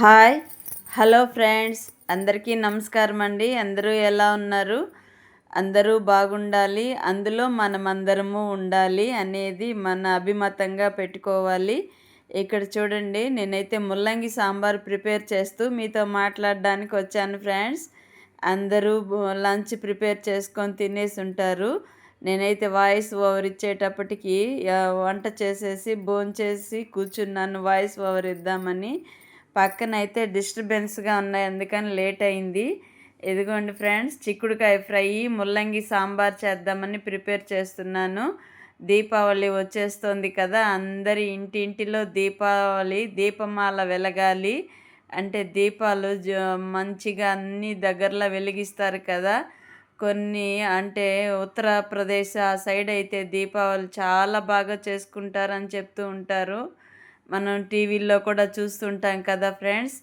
Hi. Hello friends. అందరికీ నమస్కారం అండి. అందరూ ఎలా ఉన్నారు? అందరూ బాగుండాలి. అందులో మనమందరము ఉండాలి అనేది మన అభిమతంగా పెట్టుకోవాలి. ఇక్కడ చూడండి నేనైతే ముల్లంగి సాంబార్ ప్రిపేర్ చేస్తూ మీతో మాట్లాడడానికి వచ్చాను ఫ్రెండ్స్. అందరూ లంచ్ ప్రిపేర్ చేసుకొని తినేసి ఉంటారు. నేనైతే వాయిస్ ఓవర్ ఇచ్చేటప్పటికి వంట చేసేసి భోంచేసి కూర్చున్నాను. వాయిస్ ఓవర్ ఇద్దామని. పక్కన అయితే డిస్టర్బెన్స్గా ఉన్నాయి అందుకని లేట్ అయింది ఇదిగోండి ఫ్రెండ్స్ చిక్కుడుకాయ ఫ్రై ముల్లంగి సాంబార్ చేద్దామని ప్రిపేర్ చేస్తున్నాను. దీపావళి వచ్చేస్తుంది కదా అందరి ఇంటింటిలో దీపావళి దీపమాల వెలగాలి. అంటే దీపాలు మంచిగా అన్ని దగ్గరలో వెలిగిస్తారు కదా. కొన్ని అంటే ఉత్తరప్రదేశ్ ఆ సైడ్ అయితే దీపావళి చాలా బాగా చేసుకుంటారని చెప్తూ ఉంటారు. మనం టీవీల్లో కూడా చూస్తుంటాం కదా ఫ్రెండ్స్.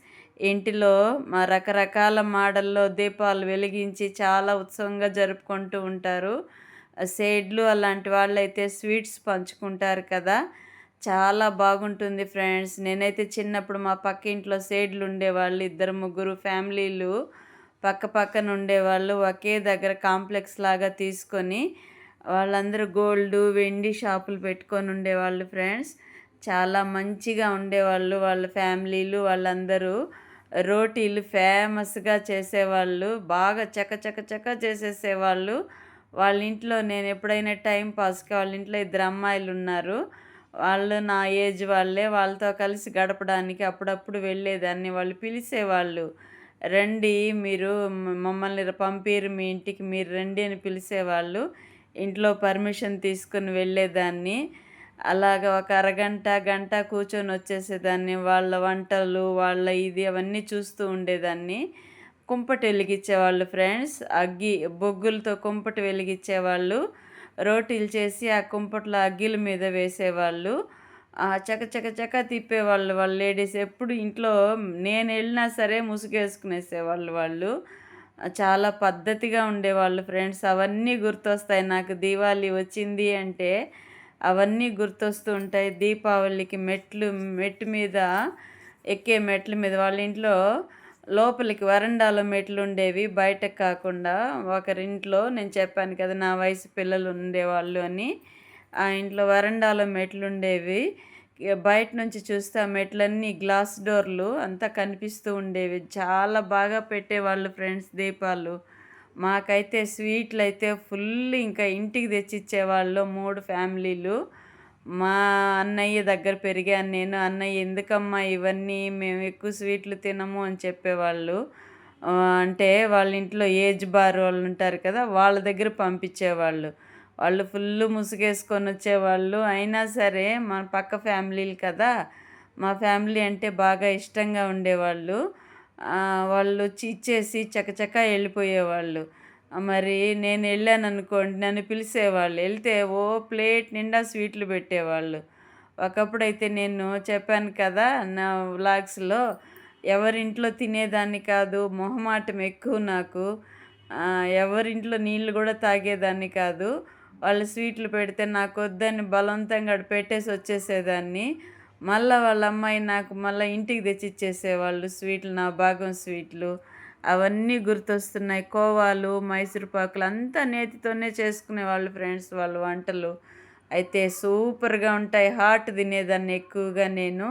ఇంటిలో మా రకరకాల మోడల్లో దీపాలు వెలిగించి చాలా ఉత్సవంగా జరుపుకుంటూ ఉంటారు. సేడ్లు అలాంటి వాళ్ళైతే స్వీట్స్ పంచుకుంటారు కదా. చాలా బాగుంటుంది ఫ్రెండ్స్. నేనైతే చిన్నప్పుడు మా పక్క ఇంట్లో సేడ్లు ఉండేవాళ్ళు. ఇద్దరు ముగ్గురు ఫ్యామిలీలు పక్క పక్కన ఉండేవాళ్ళు. ఒకే దగ్గర కాంప్లెక్స్ లాగా తీసుకొని వాళ్ళందరూ గోల్డ్ వెండి షాపులు పెట్టుకొని ఉండేవాళ్ళు ఫ్రెండ్స్. చాలా మంచిగా ఉండేవాళ్ళు వాళ్ళ ఫ్యామిలీలు వాళ్ళందరూ రోటీలు ఫేమస్గా చేసేవాళ్ళు బాగా చక చక చక చేసేసేవాళ్ళు. వాళ్ళ ఇంట్లో నేను ఎప్పుడైనా టైం పాస్కి వాళ్ళ ఇంట్లో ఇద్దరు అమ్మాయిలు ఉన్నారు. వాళ్ళు నా ఏజ్ వాళ్ళే వాళ్ళతో కలిసి గడపడానికి అప్పుడప్పుడు వెళ్ళేదాన్ని. వాళ్ళు పిలిచేవాళ్ళు రండి మీరు మమ్మల్ని పంపిరు మీ ఇంటికి మీరు రండి అని పిలిచేవాళ్ళు. ఇంట్లో పర్మిషన్ తీసుకుని వెళ్ళేదాన్ని. అలాగ ఒక అరగంట గంట కూర్చొని వచ్చేసేదాన్ని. వాళ్ళ వంటలు వాళ్ళ ఇది అవన్నీ చూస్తూ ఉండేదాన్ని. కుంపటి వెలిగించేవాళ్ళు ఫ్రెండ్స్. అగ్గి బొగ్గులతో కుంపటి వెలిగించేవాళ్ళు. రోటీలు చేసి ఆ కుంపట్లో అగ్గిల మీద వేసేవాళ్ళు. చక చక చక తిప్పేవాళ్ళు వాళ్ళ లేడీస్. ఎప్పుడు ఇంట్లో నేను వెళ్ళినా సరే ముసుగేసుకునేసేవాళ్ళు వాళ్ళు. చాలా పద్ధతిగా ఉండేవాళ్ళు ఫ్రెండ్స్. అవన్నీ గుర్తొస్తాయి. నాకు దీవాళి వచ్చింది అంటే అవన్నీ గుర్తొస్తూ ఉంటాయి. దీపావళికి మెట్లు మెట్టు మీద ఎక్కే మెట్ల మీద వాళ్ళ ఇంట్లో లోపలికి వరండాలో మెట్లు ఉండేవి. బయటకు కాకుండా ఒకరింట్లో నేను చెప్పాను కదా నా వయసు పిల్లలు ఉండేవాళ్ళు అని. ఆ ఇంట్లో వరండాలో మెట్లు ఉండేవి. బయట నుంచి చూస్తే ఆ మెట్లన్నీ గ్లాస్ డోర్లు అంతా కనిపిస్తూ ఉండేవి. చాలా బాగా పెట్టేవాళ్ళు ఫ్రెండ్స్ దీపాలు. మాకైతే స్వీట్లు అయితే ఫుల్ ఇంకా ఇంటికి తెచ్చిచ్చేవాళ్ళు మూడు ఫ్యామిలీలు. మా అన్నయ్య దగ్గర పెరిగాను నేను అన్నయ్య ఎందుకమ్మా ఇవన్నీ మేము ఎక్కువ స్వీట్లు తినము అని చెప్పేవాళ్ళు. అంటే వాళ్ళ ఇంట్లో ఏజ్ బార్ వాళ్ళు ఉంటారు కదా వాళ్ళ దగ్గర పంపించేవాళ్ళు. వాళ్ళు ఫుల్ ముసుగేసుకొని వచ్చేవాళ్ళు. అయినా సరే మన పక్క ఫ్యామిలీలు కదా మా ఫ్యామిలీ అంటే బాగా ఇష్టంగా ఉండేవాళ్ళు. వాళ్ళు వచ్చి ఇచ్చేసి చకచక వెళ్ళిపోయేవాళ్ళు. మరి నేను వెళ్ళాను అనుకోండి నన్ను పిలిచేవాళ్ళు. వెళ్తే ఓ ప్లేట్ నిండా స్వీట్లు పెట్టేవాళ్ళు. ఒకప్పుడైతే నేను చెప్పాను కదా నా వ్లాగ్స్లో ఎవరింట్లో తినేదాన్ని కాదు మొహమాటం ఎక్కువ నాకు. ఎవరింట్లో నీళ్ళు కూడా తాగేదాన్ని కాదు. వాళ్ళు స్వీట్లు పెడితే నాకు వద్దని బలవంతంగా పెట్టేసి వచ్చేసేదాన్ని. మళ్ళీ వాళ్ళ అమ్మాయి నాకు మళ్ళీ ఇంటికి తెచ్చి ఇచ్చేసేవాళ్ళు స్వీట్లు నా భాగం స్వీట్లు అవన్నీ గుర్తొస్తున్నాయి. కోవాలు మైసూర్ పాకులు అంతా నేతితోనే చేసుకునేవాళ్ళు ఫ్రెండ్స్ వాళ్ళు వంటలు. అయితే సూపర్గా ఉంటాయి. హాట్ తినేదాన్ని ఎక్కువగా నేను.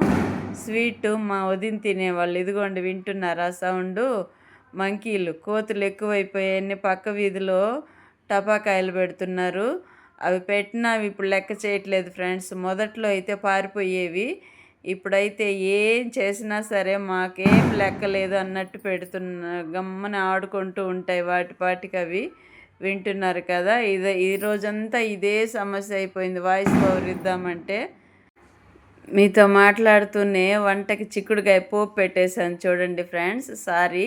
స్వీట్ మా వదిన తినేవాళ్ళు. ఇదిగోండి వింటున్నారా సౌండ్? మంకీలు కోతులు ఎక్కువైపోయాయని పక్క వీధిలో టపాకాయలు పెడుతున్నారు. అవి పెట్టినవి ఇప్పుడు లెక్క చేయట్లేదు ఫ్రెండ్స్. మొదట్లో అయితే పారిపోయేవి. ఇప్పుడైతే ఏం చేసినా సరే మాకేం లెక్కలేదు అన్నట్టు పెడుతున్న గమ్మని ఆడుకుంటూ ఉంటాయి వాటి పాటికి అవి. వింటున్నారు కదా ఇది ఈ రోజంతా ఇదే సమస్య అయిపోయింది. వాయిస్ పవర్ ఇద్దామంటే మీతో మాట్లాడుతూనే వంటకి చిక్కుడుకాయ పోపు పెట్టేశాను చూడండి ఫ్రెండ్స్. సారీ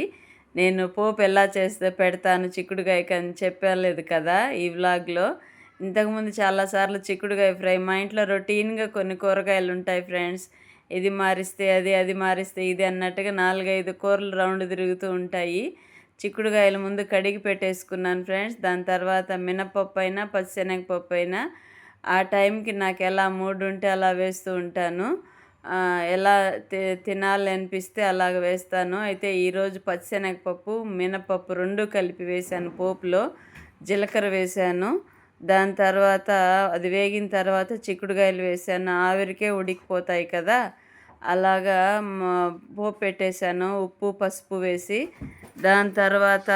నేను పోపు ఎలా చేస్తే పెడతాను చిక్కుడుకాయకి అని చెప్పలేదు కదా ఈ వ్లాగ్లో. ఇంతకుముందు చాలాసార్లు చిక్కుడుకాయ ఫ్రై మా ఇంట్లో రొటీన్గా కొన్ని కూరగాయలు ఉంటాయి ఫ్రెండ్స్. ఇది మారిస్తే అది అది మారిస్తే ఇది అన్నట్టుగా నాలుగైదు కూరలు రౌండ్ తిరుగుతూ ఉంటాయి. చిక్కుడుకాయలు ముందు కడిగి పెట్టేసుకున్నాను ఫ్రెండ్స్. దాని తర్వాత మినపప్పు అయినా పచ్చిశనగపప్పు అయినా ఆ టైంకి నాకు ఎలా మూడ్ ఉంటే అలా వేస్తూ ఉంటాను. ఎలా తినాలి అనిపిస్తే అలాగ వేస్తాను. అయితే ఈరోజు పచ్చిశనగపప్పు మినపప్పు రెండు కలిపి వేశాను పోపులో. జీలకర్ర వేశాను. దాని తర్వాత అది వేగిన తర్వాత చిక్కుడుకాయలు వేసాను. ఆవిరికే ఉడికిపోతాయి కదా. అలాగా పోపు పెట్టేశాను. ఉప్పు పసుపు వేసి దాని తర్వాత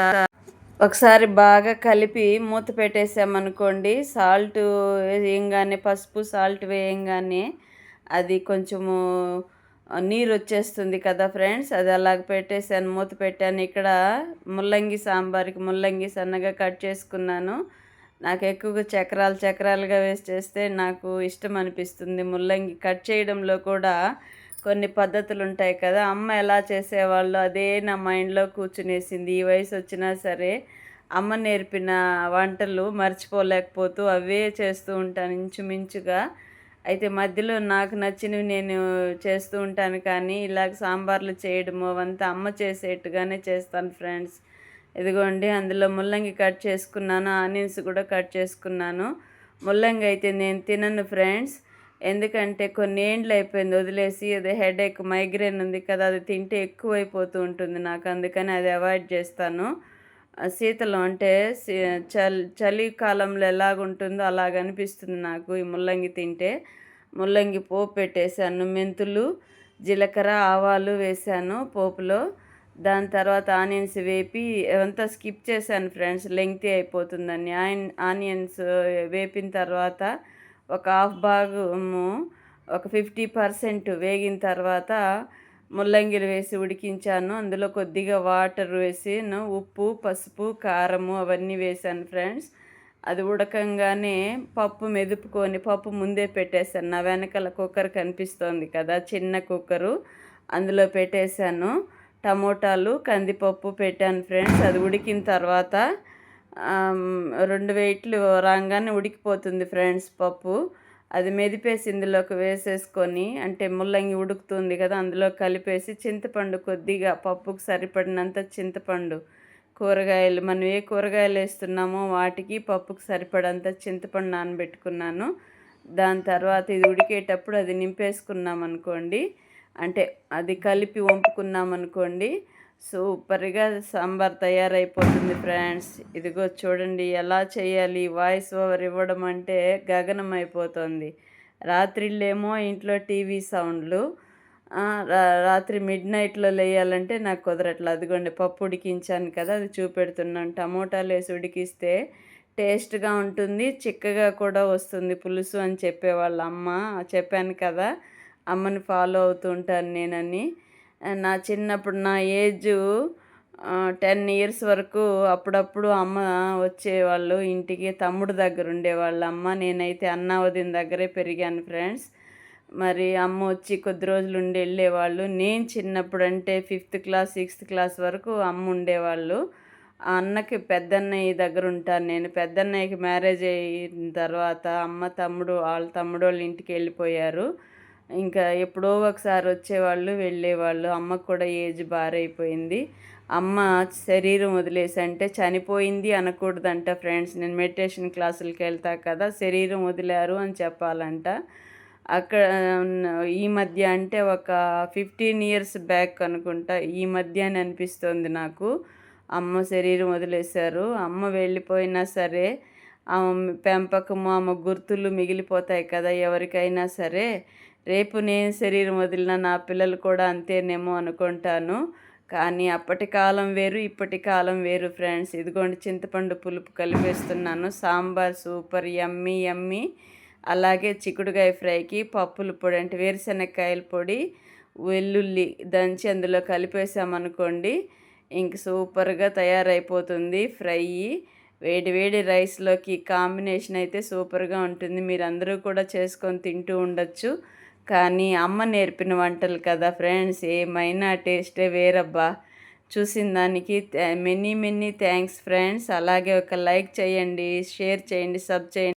ఒకసారి బాగా కలిపి మూత పెట్టేసామనుకోండి సాల్ట్ వేయంగానే పసుపు సాల్ట్ వేయంగానే అది కొంచెము నీరు వచ్చేస్తుంది కదా ఫ్రెండ్స్. అది అలాగ పెట్టేసాను మూత పెట్టాను. ఇక్కడ ముల్లంగి సాంబార్కి ముల్లంగి సన్నగా కట్ చేసుకున్నాను. నాకు ఎక్కువగా చక్రాలు చక్రాలుగా వేసి చేస్తే నాకు ఇష్టం అనిపిస్తుంది. ముల్లంగి కట్ చేయడంలో కూడా కొన్ని పద్ధతులు ఉంటాయి కదా అమ్మ ఎలా చేసేవాళ్ళు అదే నా మైండ్లో కూర్చునేసింది. ఈ వయసు వచ్చినా సరే అమ్మ నేర్పిన వంటలు మర్చిపోలేకపోతూ అవే చేస్తూ ఉంటాను ఇంచుమించుగా. అయితే మధ్యలో నాకు నచ్చినవి నేను చేస్తూ ఉంటాను కానీ ఇలాగ సాంబార్లు చేయడము అవంతా అమ్మ చేసేట్టుగానే చేస్తాను ఫ్రెండ్స్. ఇదిగోండి అందులో ముల్లంగి కట్ చేసుకున్నాను ఆనియన్స్ కూడా కట్ చేసుకున్నాను. ముల్లంగి అయితే నేను తినను ఫ్రెండ్స్. ఎందుకంటే కొన్ని ఏండ్లు అయిపోయింది వదిలేసి అది హెడేక్ మైగ్రేన్ ఉంది కదా అది తింటే ఎక్కువైపోతూ ఉంటుంది నాకు అందుకని అది అవాయిడ్ చేస్తాను. శీతలం అంటే చలి చలికాలంలో ఎలాగుంటుందో అలాగ అనిపిస్తుంది నాకు ఈ ముల్లంగి తింటే. ముల్లంగి పోపు పెట్టేశాను మెంతులు జీలకర్ర ఆవాలు వేశాను పోపులో. దాని తర్వాత ఆనియన్స్ వేపి అంతా స్కిప్ చేశాను ఫ్రెండ్స్. లెంగ్తీ అయిపోతుందని. ఆనియన్స్ వేపిన తర్వాత ఒక హాఫ్ భాగము ఒక ఫిఫ్టీ పర్సెంట్ వేగిన తర్వాత ముల్లంగిలు వేసి ఉడికించాను. అందులో కొద్దిగా వాటర్ వేసి ఉప్పు పసుపు కారము అవన్నీ వేసాను ఫ్రెండ్స్. అది ఉడకంగానే పప్పు మెదుపుకొని పప్పు ముందే పెట్టేశాను. నా వెనకాల కుక్కర్ కనిపిస్తోంది కదా చిన్న కుక్కరు. అందులో పెట్టేశాను. టమోటాలు కందిపప్పు పెట్టాను ఫ్రెండ్స్. అది ఉడికిన తర్వాత రెండు వెయిట్లు రాగానే ఉడికిపోతుంది ఫ్రెండ్స్ పప్పు. అది మెదిపేసి ఇందులోకి వేసేసుకొని అంటే ముల్లంగి ఉడుకుతుంది కదా అందులో కలిపేసి చింతపండు కొద్దిగా పప్పుకు సరిపడినంత చింతపండు. కూరగాయలు మనం ఏ కూరగాయలు వేస్తున్నామో వాటికి పప్పుకు సరిపడంత చింతపండు నానబెట్టుకున్నాను. దాని తర్వాత ఇది ఉడికేటప్పుడు అది నింపేసుకున్నాం అనుకోండి అంటే అది కలిపి వంపుకున్నాం అనుకోండి సూపర్గా సాంబార్ తయారైపోతుంది ఫ్రెండ్స్. ఇదిగో చూడండి ఎలా చేయాలి వాయిస్ ఓవర్ ఇవ్వడం అంటే గగనం అయిపోతుంది రాత్రిళ్ళేమో ఇంట్లో టీవీ సౌండ్లు రాత్రి మిడ్ నైట్లో లేయాలంటే నాకు కుదరట్లేదు అదిగోండి పప్పు ఉడికించాను కదా అది చూపెడుతున్నాను. టమోటాలు వేసి ఉడికిస్తే టేస్ట్గా ఉంటుంది చిక్కగా కూడా వస్తుంది పులుసు అని చెప్పేవాళ్ళ అమ్మ చెప్పాను కదా. అమ్మని ఫాలో అవుతూ ఉంటాను నేనని నా చిన్నప్పుడు నా ఏజ్ టెన్ ఇయర్స్ వరకు అప్పుడప్పుడు అమ్మ వచ్చేవాళ్ళు ఇంటికి తమ్ముడు దగ్గర ఉండేవాళ్ళు. అమ్మ నేనైతే అన్న వదిన దగ్గరే పెరిగాను ఫ్రెండ్స్ మరి అమ్మ వచ్చి కొద్ది రోజులు ఉండి వెళ్ళేవాళ్ళు. నేను చిన్నప్పుడు అంటే ఫిఫ్త్ క్లాస్ సిక్స్త్ క్లాస్ వరకు అమ్మ ఉండేవాళ్ళు. ఆ అన్నకి పెద్దన్నయ్య దగ్గర ఉంటాను నేను. పెద్దన్నయ్యకి మ్యారేజ్ అయిన తర్వాత అమ్మ తమ్ముడు వాళ్ళ తమ్ముడు వాళ్ళ ఇంటికి వెళ్ళిపోయారు. ఇంకా ఎప్పుడో ఒకసారి వచ్చేవాళ్ళు వెళ్ళేవాళ్ళు. అమ్మకు కూడా ఏజ్ బారైపోయింది. అమ్మ శరీరం వదిలేసి అంటే చనిపోయింది అనకూడదంట ఫ్రెండ్స్. నేను మెడిటేషన్ క్లాసులకి వెళ్తా కదా శరీరం వదిలారు అని చెప్పాలంట. అక్కడ ఈ మధ్య అంటే ఒక ఫిఫ్టీన్ ఇయర్స్ బ్యాక్ అనుకుంటా ఈ మధ్య అని అనిపిస్తుంది నాకు. అమ్మ శరీరం వదిలేశారు. అమ్మ వెళ్ళిపోయినా సరే ఆమె పెంపకము ఆమె గుర్తులు మిగిలిపోతాయి కదా ఎవరికైనా సరే. రేపు నేను శరీరం వదిలిన నా పిల్లలు కూడా అంతేనేమో అనుకుంటాను. కానీ అప్పటి కాలం వేరు ఇప్పటి కాలం వేరు ఫ్రెండ్స్. ఇదిగోండి చింతపండు పులుపు కలిపేస్తున్నాను. సాంబార్ సూపర్ ఎమ్మి ఎమ్మి అలాగే చిక్కుడుకాయ ఫ్రైకి పప్పుల పొడి అంటే వేరుశనక్కాయల పొడి వెల్లుల్లి దంచి అందులో కలిపేసామనుకోండి ఇంక సూపర్గా తయారైపోతుంది ఫ్రై. వేడి వేడి రైస్లోకి కాంబినేషన్ అయితే సూపర్గా ఉంటుంది. మీరు అందరూ కూడా చేసుకొని తింటూ ఉండొచ్చు. కానీ అమ్మ నేర్పిన వంటలు కదా ఫ్రెండ్స్ ఏమైనా టేస్టే వేరబ్బా. చూసిన దానికి మెనీ మెనీ థ్యాంక్స్ ఫ్రెండ్స్. అలాగే ఒక లైక్ చేయండి షేర్ చేయండి సబ్ చేయండి.